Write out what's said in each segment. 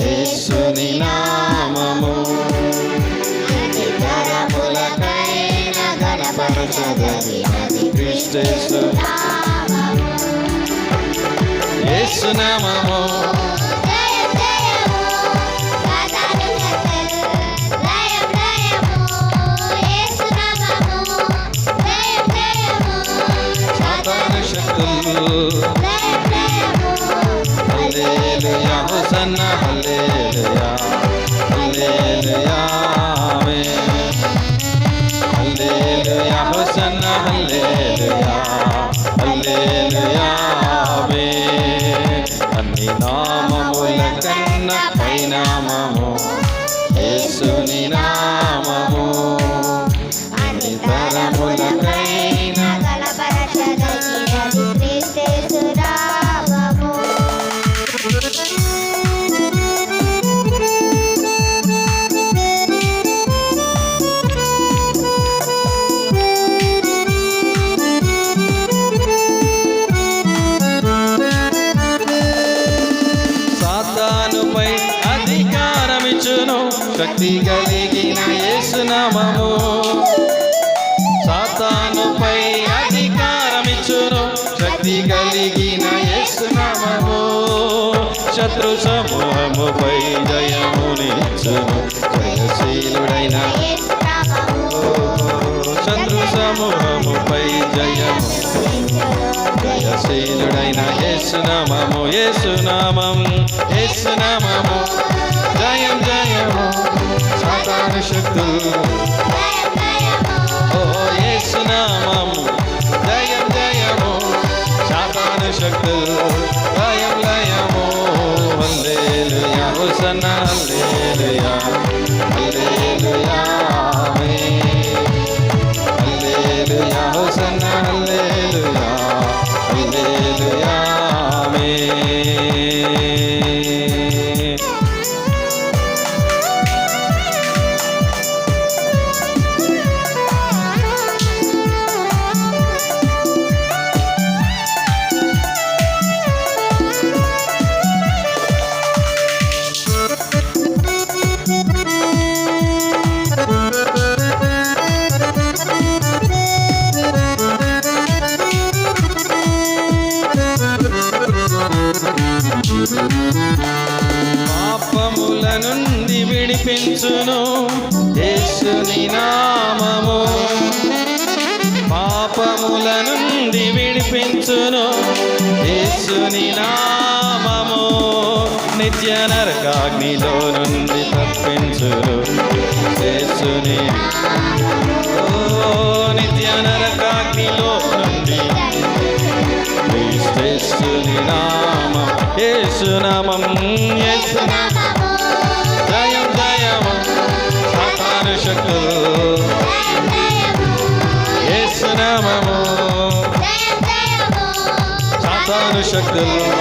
యేసుని నామము తరములకైన గణపరచదగి అది క్రీస్తు నామము యేసు నామము జయం జయము సాతాను శక్తులు జయం జయము హల్లెలూయా హోసన్న హల్లెలూయా హల్లెలూయా ఆమేన్ హల్లెలూయా హోసన్న హల్లెలూయా హల్లెలూయా ఆమేన్ అన్ని నామముల కన్నా పైనామము యేసుని నామము శక్తి కలిగిన యేసునామము శత్రు సమూహముపై జయమునిచ్చును జయశీలుడైన యేసు నామము శత్రు సమూహముపై జయము. జయశీలుడైన యేసునామము యేసునామం యేసునామము జయం జయము. సాతాను శక్తులు. ఓ యేసునామం సాతాను శక్తులు లయం లయము హల్లెలూయా యేసుని నామము. పాపముల నుండి విడిపించును యేసుని నామము. నిత్య నరకాగ్నిలో నుండి తప్పించును యేసుని. ఓ నిత్య నరకాగ్నిలో నుండి యేసుని నామం యేసునామం. యేసునామం. సాతాను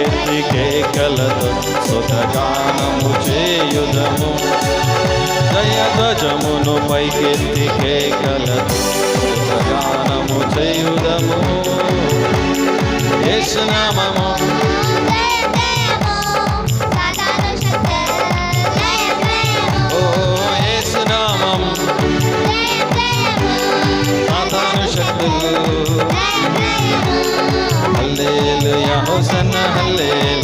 కీర్తి పైకెత్తి కేకలతో సుతగానము చేయుదము. జయధ్వజమును కీర్తి కేకలతో సుఖగానము చేయుదము. యేసునామము. హల్లెలూయా హోసన్న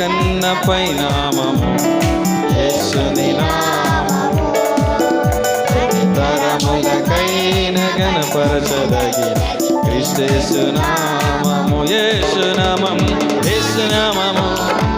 కన్న నామము యేసుని నామము. తరములకైన గణపరచదగిన క్రిస్తేసు నామము. యేసు నామం యేసు నామము.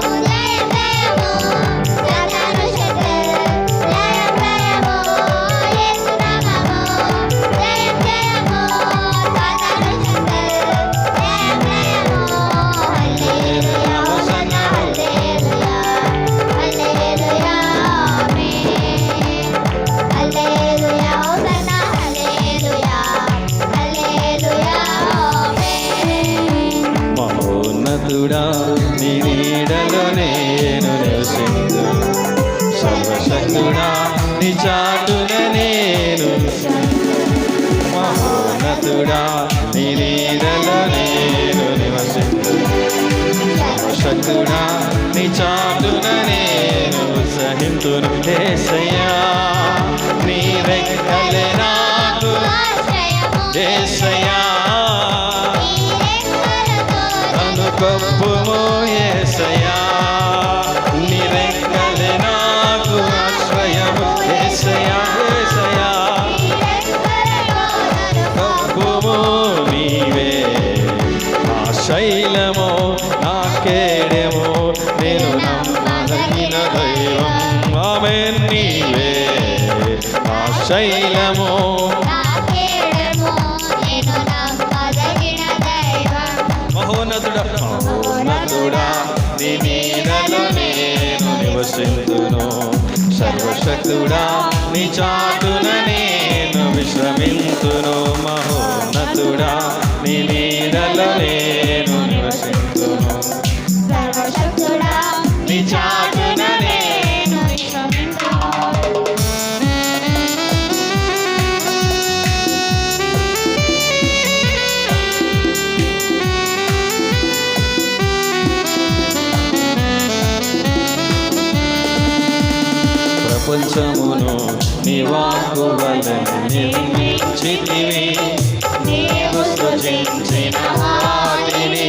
మహోన్నతుడా నీ నీడలో నేను నివసించు సర్వశక్తుడా నీ చాటున నేను సహింతును ఏసయ్యా నీ రెక్కలే శైలము. మహోన్నతుడా. మహోన్నతుడా నీ నీడలో నేను నివసింతును. సర్వశక్తుడా నీ చాటున నేను విశ్రమింతును. మహోన్నతుడా నీ నీడలో నేను ప్రపంచమును నీ వాక్కు వలన నిర్మించితివి నీవు సృజించిన వాటిని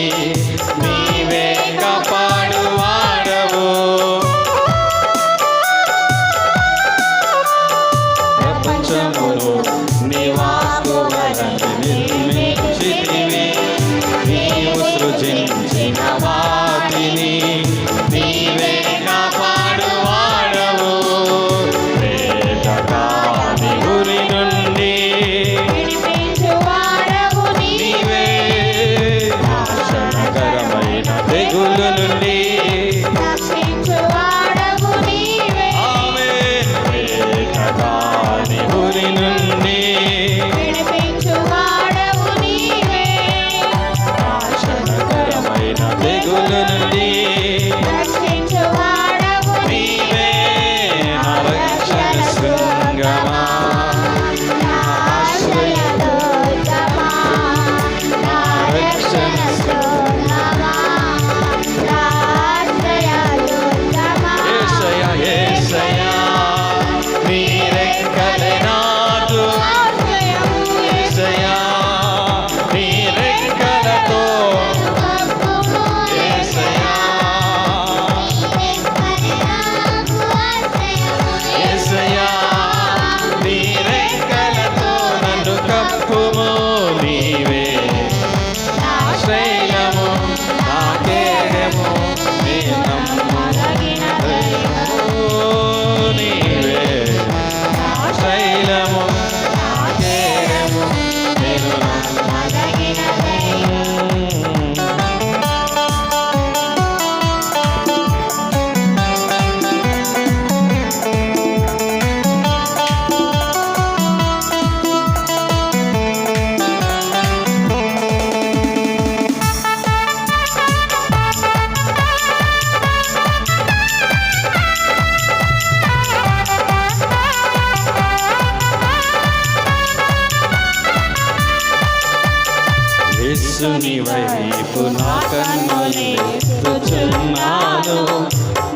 యేసుని వైపు నా కన్నులెత్తుచున్నాను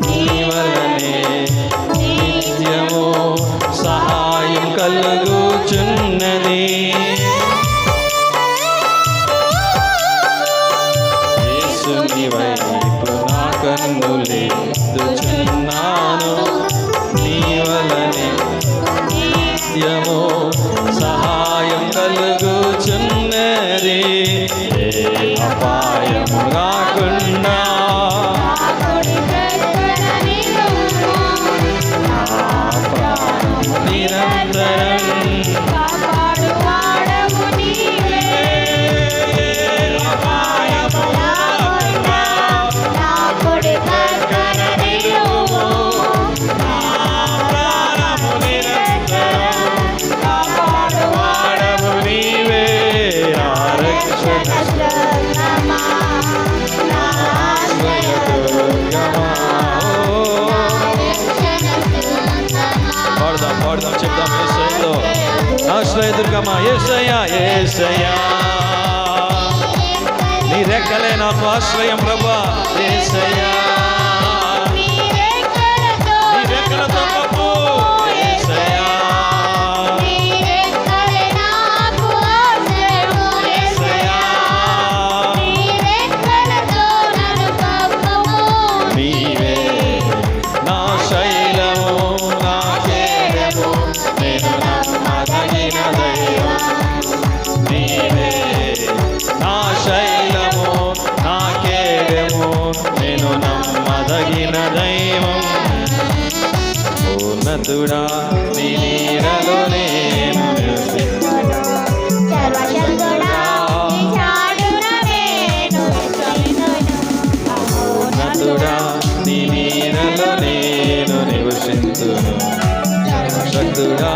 నీ వలనే నిత్యము సహాయం కలుగుచున్నది. ఆశ్రయ దుర్గమ్మ ఏసయ్యా ఏసయ్యా. నీ రెక్కలే నాకు ఆశ్రయం ప్రభా. ఏసయ్యా. ఉన్నతుడా నీ నీడలో నేను ఉన్నతుడా నీ నీడలో నేను నివసింతును సర్వశక్తుడా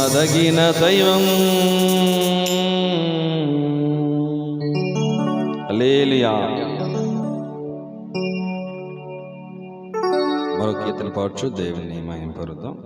మదగిన దైవం. అలేలియా మరో కీర్తన పాడుచు దేవుని మహింపరుద్దాం